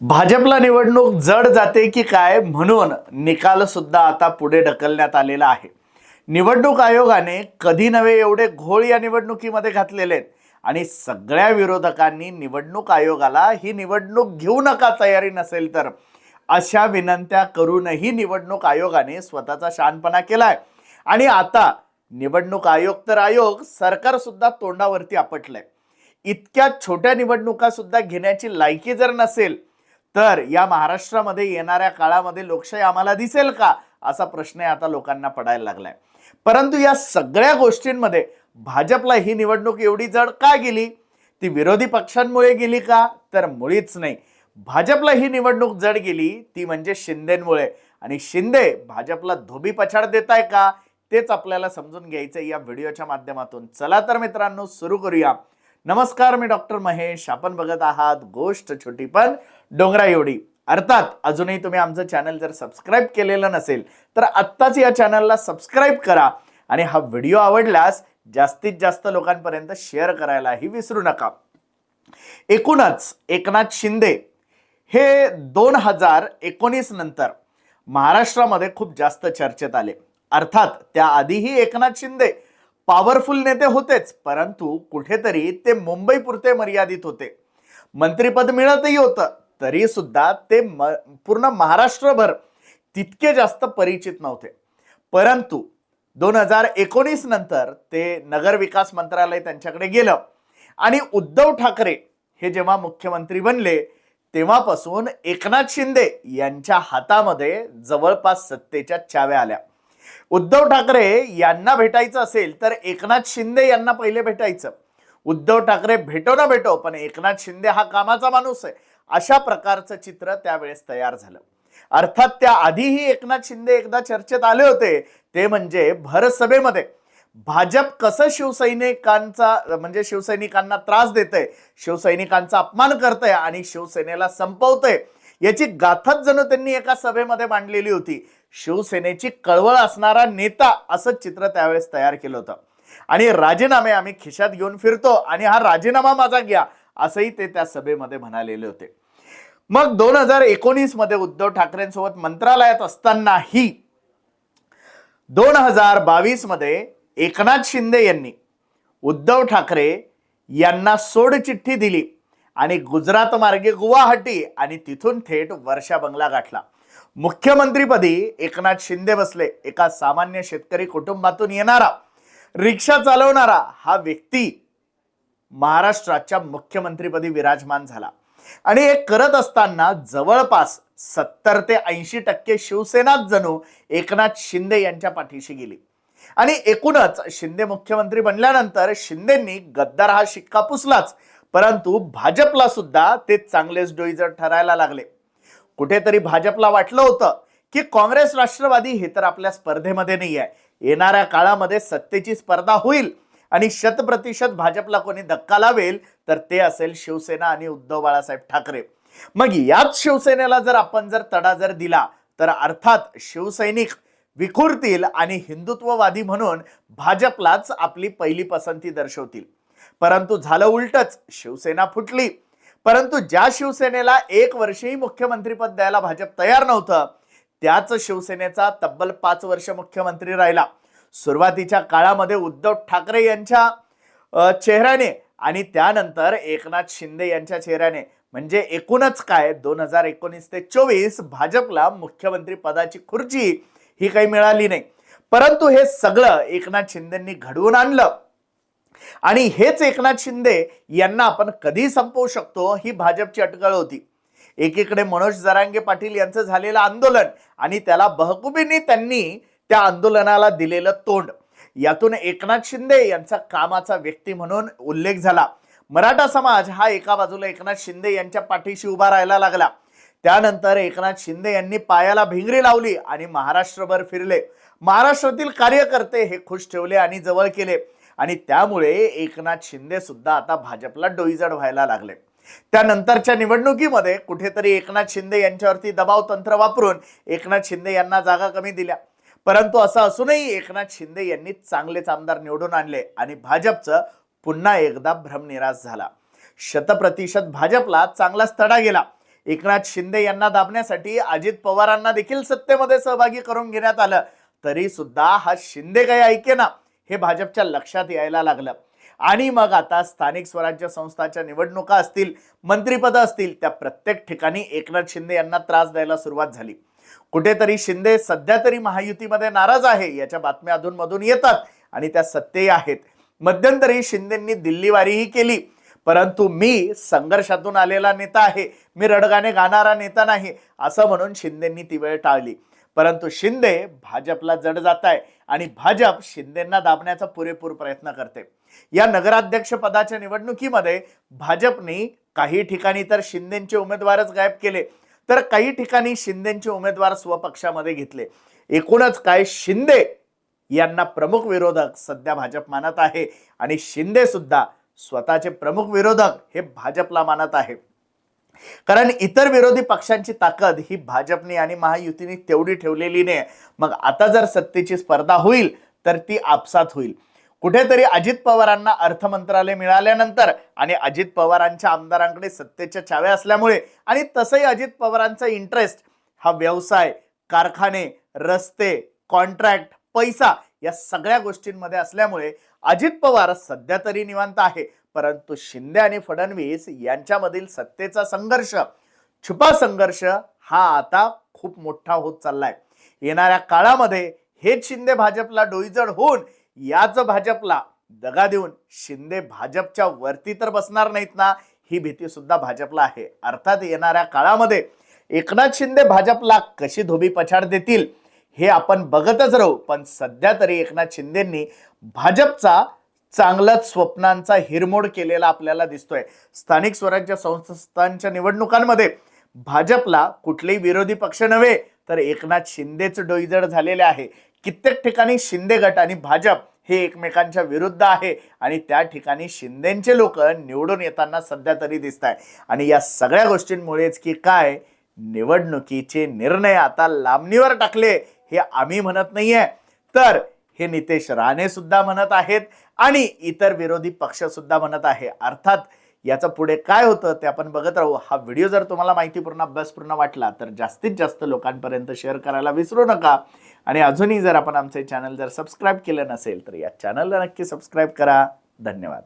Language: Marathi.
भाजपला निवडणूक जड जाते की काय म्हणून निकाल सुद्धा आता पुढे ढकलण्यात आलेला आहे. निवडणूक आयोगाने कधी नव्हे एवढे घोळ या निवडणुकीमध्ये घातलेले आहेत. आणि सगळ्या विरोधकांनी निवडणूक आयोगाला ही निवडणूक घेऊ नका तयारी नसेल तर. अशा विनंत्या करूनही निवडणूक आयोगाने स्वतःचा शहाणपणा केलाय. आणि आता निवडणूक आयोग तर आयोग सरकार सुद्धा तोंडावरती आपटलंय. इतक्या छोट्या निवडणुका सुद्धा घेण्याची लायकी जर नसेल तर या महाराष्ट्रामध्ये येणाऱ्या काळामध्ये लोकशाही आम्हाला दिसेल का? असा प्रश्न आता लोकांना पडायला लागलाय. परंतु या सगळ्या गोष्टींमध्ये भाजपला ही निवडणूक एवढी जड का गेली? ती विरोधी पक्षांमुळे गेली का? तर मुळीच नाही. भाजपला ही निवडणूक जड गेली ती म्हणजे शिंदेमुळे. आणि शिंदे भाजपला धोबी पछाड देत आहे का? तेच आपल्याला समजून घ्यायचं या व्हिडिओच्या माध्यमातून. चला तर मित्रांनो सुरू करूया. नमस्कार मी डॉक्टर महेश. आपण बघत आहात गोष्ट छोटी पण डोंगरा एवढी. अर्थात अजूनही तुम्ही आमचं चॅनल जर सबस्क्राईब केलेलं नसेल तर आत्ताच या चॅनलला सबस्क्राईब करा आणि हा व्हिडिओ आवडल्यास जास्तीत जास्त लोकांपर्यंत शेअर करायलाही विसरू नका. एकूणच एकनाथ शिंदे हे दोन हजार एकोणीस नंतर महाराष्ट्रामध्ये खूप जास्त चर्चेत आले. अर्थात त्याआधीही एकनाथ शिंदे पॉवरफुल नेते होतेच परंतु कुठेतरी ते मुंबई पुरते मर्यादित होते. मंत्रीपद मिळतही होतं तरी सुद्धा ते म पूर्ण महाराष्ट्रभर तितके जास्त परिचित नव्हते. परंतु दोन हजार एकोणीस नंतर ते नगर विकास मंत्रालय त्यांच्याकडे गेलं आणि उद्धव ठाकरे हे जेव्हा मुख्यमंत्री बनले तेव्हापासून एकनाथ शिंदे यांच्या हातामध्ये जवळपास सत्तेच्या चाव्या आल्या. उद्धव ठाकरे यांना भेटायचं असेल तर एकनाथ शिंदे यांना पहिले भेटायचं. उद्धव ठाकरे भेटो ना भेटो पण एकनाथ शिंदे हा कामाचा माणूस आहे. अशा प्रकारचं चित्र त्यावेळेस तयार झालं. अर्थात त्या आधीही एकनाथ शिंदे एकदा चर्चेत आले होते ते म्हणजे भरसभेमध्ये. भाजप कसं शिवसैनिकांचा म्हणजे शिवसैनिकांना त्रास देतंय शिवसैनिकांचा अपमान करतंय आणि शिवसेनेला संपवतंय याची गाथाच जणू त्यांनी एका सभेमध्ये मांडलेली होती. शिवसेनेची कळवळ असणारा नेता असं चित्र त्यावेळेस तयार केलं होतं. आणि राजीनामे आम्ही खिशात घेऊन फिरतो आणि हा राजीनामा माझा घ्या असंही ते त्या सभेमध्ये म्हणालेले होते. मग दोन हजार एकोणीसमध्ये उद्धव ठाकरेंसोबत मंत्रालयात असतानाही दोन हजार बावीसमध्ये एकनाथ शिंदे यांनी उद्धव ठाकरे यांना सोड चिठ्ठी दिली आणि गुजरात मार्गे गुवाहाटी आणि तिथून थेट वर्षा बंगला गाठला. मुख्यमंत्रीपदी एकनाथ शिंदे बसले. एका सामान्य शेतकरी कुटुंबातून येणारा रिक्षा चालवणारा हा व्यक्ती महाराष्ट्राच्या मुख्यमंत्रीपदी विराजमान झाला. आणि हे करत असताना जवळपास सत्तर ते ऐंशी टक्के शिवसेनाच जणू एकनाथ शिंदे यांच्या पाठीशी गेली. आणि एकूणच शिंदे मुख्यमंत्री बनल्यानंतर शिंदेंनी गद्दार हा शिक्का पुसलाच. परंतु भाजपला सुद्धा ते चांगलेच डोईजर ठरायला लागले. कुठेतरी भाजपला वाटलं होतं की काँग्रेस राष्ट्रवादी हे तर आपल्या स्पर्धेमध्ये नाही आहे येणाऱ्या काळामध्ये सत्तेची स्पर्धा होईल आणि शतप्रतिशत भाजपला कोणी धक्का लावेल तर ते असेल शिवसेना आणि उद्धव बाळासाहेब ठाकरे. मग याच शिवसेनेला जर आपण जर तडा जर दिला तर अर्थात शिवसैनिक विखुरतील आणि हिंदुत्ववादी म्हणून भाजपलाच आपली पहिली पसंती दर्शवतील. परंतु झालं उलटच शिवसेना फुटली. परंतु ज्या शिवसेनेला एक वर्षही मुख्यमंत्रीपद द्यायला भाजप तयार नव्हतं त्याच शिवसेनेचा तब्बल पाच वर्ष मुख्यमंत्री राहिला. सुरुवातीच्या काळामध्ये उद्धव ठाकरे यांच्या चेहऱ्याने आणि त्यानंतर एकनाथ शिंदे यांच्या चेहऱ्याने म्हणजे एकूणच काय दोन हजार एकोणीस ते चोवीस भाजपला मुख्यमंत्री पदाची खुर्ची ही काही मिळाली नाही. परंतु हे सगळं एकनाथ शिंदेंनी घडवून आणलं. आणि हेच एकनाथ शिंदे यांना आपण कधी संपवू शकतो ही भाजपची अटकळ होती. एकीकडे मनोज जरांगे पाटील यांचं झालेलं आंदोलन आणि त्याला बहकुबींनी त्यांनी त्या आंदोलनाला दिलेलं तोंड. यातून एकनाथ शिंदे यांचा कामाचा व्यक्ती म्हणून उल्लेख झाला. मराठा समाज हा एका बाजूला एकनाथ शिंदे यांच्या पाठीशी उभा राहायला लागला. त्यानंतर एकनाथ शिंदे यांनी पायाला भिंगरी लावली आणि महाराष्ट्रभर फिरले. महाराष्ट्रातील कार्यकर्ते हे खुश ठेवले आणि जवळ केले. आणि त्यामुळे एकनाथ शिंदे सुद्धा आता भाजपला डोईजड व्हायला लागले. त्यानंतरच्या निवडणुकीमध्ये कुठेतरी एकनाथ शिंदे यांच्यावरती दबाव तंत्र वापरून एकनाथ शिंदे यांना जागा कमी दिल्या. परंतु असं असूनही एकनाथ शिंदे यांनी चांगलेच आमदार निवडून आणले आणि भाजपचं पुन्हा एकदा भ्रमनिराश झाला. शतप्रतिशत भाजपला चांगलाच तडा गेला. एकनाथ शिंदे यांना दाबण्यासाठी अजित पवारांना देखील सत्तेमध्ये सहभागी करून घेण्यात आलं. तरी सुद्धा हा शिंदे काही ऐके ना हे भाजपच्या लक्षात यायला लागलं. आणि मग आता स्थानिक स्वराज्य संस्थाच्या निवडणुका असतील मंत्रिपद असतील त्या प्रत्येक ठिकाणी एकनाथ शिंदे यांना त्रास द्यायला सुरुवात झाली. कुठेतरी शिंदे सध्या तरी महायुतीमध्ये नाराज आहे याच्या बातम्या अधूनमधून येतात आणि त्या सत्यही आहेत. मध्यंतरी शिंदेंनी दिल्लीवारीही केली परंतु मी संघर्षातून आलेला नेता आहे मी रडगाणे गाणारा नेता नाही असं म्हणून शिंदेंनी ती वेळ टाळली. परंतु शिंदे भाजपला जड जात आहे आणि भाजप शिंदेंना दाबण्याचा पुरेपूर प्रयत्न करते. या नगराध्यक्ष पदाच्या निवडणुकीमध्ये भाजपने काही ठिकाणी तर शिंदेचे उमेदवारच गायब केले तर काही ठिकाणी शिंदेचे उमेदवार स्वपक्षामध्ये घेतले. एकूणच काय शिंदे यांना प्रमुख विरोधक सध्या भाजप मानत आहे आणि शिंदे सुद्धा स्वतःचे प्रमुख विरोधक हे भाजपला मानत आहे. कारण इतर विरोधी पक्षांची ताकद ही भाजपने आणि महायुतीने तेवढी ठेवलेली नाही. मग आता जर सत्तेची स्पर्धा होईल तर ती आपसात होईल. कुठेतरी अजित पवारांना अर्थ मंत्रालय मिळाल्यानंतर आणि अजित पवारांच्या आमदारांकडे सत्तेच्या चाव्या असल्यामुळे आणि तसंही अजित पवारांचा इंटरेस्ट हा व्यवसाय कारखाने रस्ते कॉन्ट्रॅक्ट पैसा या सगळ्या गोष्टींमध्ये असल्यामुळे अजित पवार सध्या तरी निवांत आहे. परंतु शिंदे आणि फडणवीस यांच्यामधील सत्तेचा संघर्ष छुपा संघर्ष हा आता खूप मोठा होत चाललाय. येणाऱ्या काळामध्ये हेच शिंदे भाजपला डोईजड होऊन याच भाजपला दगा देऊन शिंदे भाजपच्या वरती तर बसणार नाहीत ना ही भीती सुद्धा भाजपला आहे. अर्थात येणाऱ्या काळामध्ये एकनाथ शिंदे भाजपला कशी धोबी पछाड देतील हे आपण बघतच राहू. पण सध्या तरी एकनाथ शिंदेंनी भाजपचा चांगलाच स्वप्नांचा हिरमोड केलेला आपल्याला दिसतोय. स्थानिक स्वराज्य संस्थांच्या निवडणुकांमध्ये भाजपला कुठलेही विरोधी पक्ष नव्हे तर एकनाथ शिंदेच डोईजड झालेले आहे. कित्येक ठिकाणी शिंदे गट आणि भाजप हे एकमेकांच्या विरुद्ध आहे आणि त्या ठिकाणी शिंदेचे लोक निवडून येताना सध्या तरी दिसत आहे आणि या सगळ्या गोष्टींमुळेच की काय निवडणुकीचे निर्णय आता लांबणीवर टाकले हे आम्ही म्हणत नाहीये. तर हे नितेश राणे सुद्धा म्हणत आहेत आणि इतर विरोधी पक्ष सुद्धा म्हणत आहे. अर्थात याचं पुढे काय होतं ते आपण बघत राहू. हा व्हिडिओ जर तुम्हाला माहितीपूर्ण अभ्यासपूर्ण वाटला तर जास्तीत जास्त लोकांपर्यंत शेअर करायला विसरू नका. आणि अजूनही जर आपण आमचे चॅनल जर सबस्क्राईब केलं नसेल तर या चॅनलला नक्की सबस्क्राईब करा. धन्यवाद.